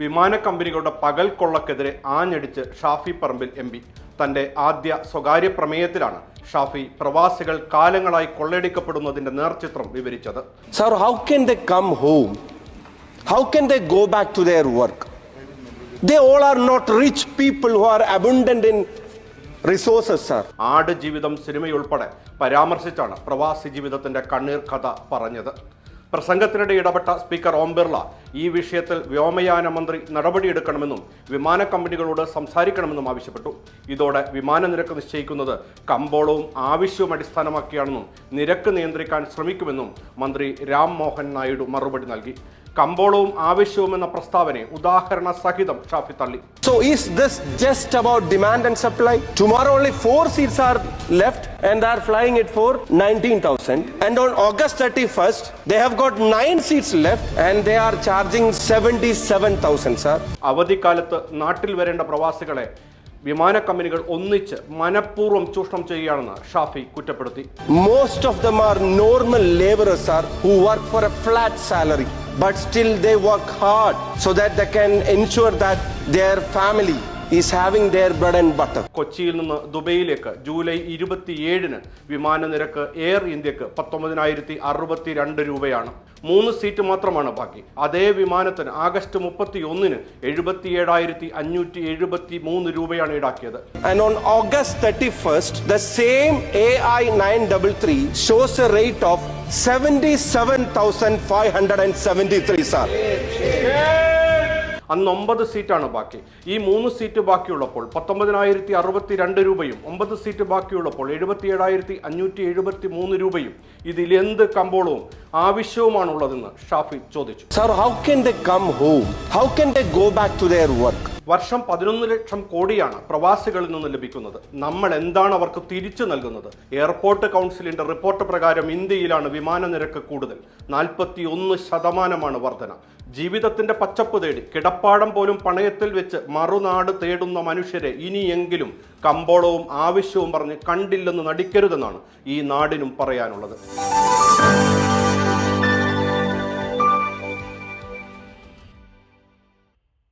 വിമാന കമ്പനികളുടെ പകൽ കൊള്ളക്കെതിരെ ആഞ്ഞടിച്ച് ഷാഫി പറമ്പിൽ എം പി. തന്റെ ആദ്യ സ്വകാര്യ പ്രമേയത്തിലാണ് ഷാഫി പ്രവാസികൾ കാലങ്ങളായി കൊള്ളയടിക്കപ്പെടുന്നതിന്റെ നേർചിത്രം വിവരിച്ചത്. Sir how can they come home how can they go back to their work they all are not rich people who are abundant in resources sir Aadujeevitham സിനിമയുൾപ്പെടെ പരാമർശിച്ചാണ് പ്രവാസി ജീവിതത്തിന്റെ കണ്ണീർ കഥ പറഞ്ഞത്. പ്രസംഗത്തിനിടെ ഇടപെട്ട സ്പീക്കർ ഓം ബിർള ഈ വിഷയത്തിൽ വ്യോമയാന മന്ത്രി നടപടിയെടുക്കണമെന്നും വിമാന കമ്പനികളോട് സംസാരിക്കണമെന്നും ആവശ്യപ്പെട്ടു. ഇതോടെ വിമാന നിരക്ക് നിശ്ചയിക്കുന്നത് കമ്പോളവും ആവശ്യവും അടിസ്ഥാനമാക്കിയാണെന്നും നിരക്ക് നിയന്ത്രിക്കാൻ ശ്രമിക്കുമെന്നും മന്ത്രി രാം മോഹൻ നായിഡു മറുപടി നൽകി. കമ്പോളവും ആവശ്യവും എന്ന പ്രസ്താവനയെ ഉദാഹരണ സഹിതം ഷാഫി തള്ളി. So is this just about demand and supply tomorrow only four seats are left. And they are flying it for 19,000. And on August 31st, they have got nine seats left and they are charging 77,000, sir. അവധിക്കാലത്ത് നാട്ടിൽ വരേണ്ട പ്രവാസികളെ വിമാന കമ്പനികൾ ഒന്നിച്ച് മനഃപൂർവം ചൂഷണം ചെയ്യുകയാണെന്ന് ഷാഫി കുറ്റപ്പെടുത്തി Most of them are normal laborers, sir, who work for a flat salary, but still they work hard so that they can ensure that their family is having their bread and butter. കൊച്ചിയിൽ നിന്ന് ദുബൈയിലേക്ക് July ഇരുപത്തിയേഴിന് വിമാന നിരക്ക് air ഇന്ത്യയ്ക്ക് പത്തൊമ്പതിനായിരത്തി അറുപത്തി രണ്ട് രൂപയാണ് മൂന്ന് സീറ്റ് മാത്രമാണ് ബാക്കി അതേ വിമാനത്തിന് ആഗസ്റ്റ് മുപ്പത്തി ഒന്നിന് എഴുപത്തിയേഴായിരത്തി അഞ്ഞൂറ്റി എഴുപത്തി മൂന്ന് രൂപയാണ് ഈടാക്കിയത് And on August 31st, the same AI 933 shows a rate of 77,573, sir. അന്ന് ഒമ്പത് സീറ്റാണ് ബാക്കി. ഈ മൂന്ന് സീറ്റ് ബാക്കിയുള്ളപ്പോൾ പത്തൊമ്പതിനായിരത്തി അറുപത്തി രണ്ട് രൂപയും ഒമ്പത് സീറ്റ് ബാക്കിയുള്ളപ്പോൾ എഴുപത്തി ഏഴായിരത്തി അഞ്ഞൂറ്റി എഴുപത്തി മൂന്ന് രൂപയും ഇതിൽ എന്ത് കമ്പോളവും ആവശ്യവുമാണുള്ളതെന്ന് ഷാഫി ചോദിച്ചു. Sir how can they come home how can they go back to their work? വർഷം പതിനൊന്ന് ലക്ഷം കോടിയാണ് പ്രവാസികളിൽ നിന്ന് ലഭിക്കുന്നത്. നമ്മൾ എന്താണ് അവർക്ക് തിരിച്ചു നൽകുന്നത്? എയർപോർട്ട് കൗൺസിലിന്റെ റിപ്പോർട്ട് പ്രകാരം ഇന്ത്യയിലാണ് വിമാന നിരക്ക് കൂടുതൽ. നാൽപ്പത്തി ഒന്ന് ശതമാനമാണ് വർധന. ജീവിതത്തിന്റെ പച്ചപ്പ് തേടി കിടപ്പാടം പോലും പണയത്തിൽ വെച്ച് മറുനാട് തേടുന്ന മനുഷ്യരെ ഇനിയെങ്കിലും കമ്പോളവും ആവശ്യവും പറഞ്ഞ് കണ്ടില്ലെന്ന് നടിക്കരുതെന്നാണ് ഈ നാടിനും പറയാനുള്ളത്.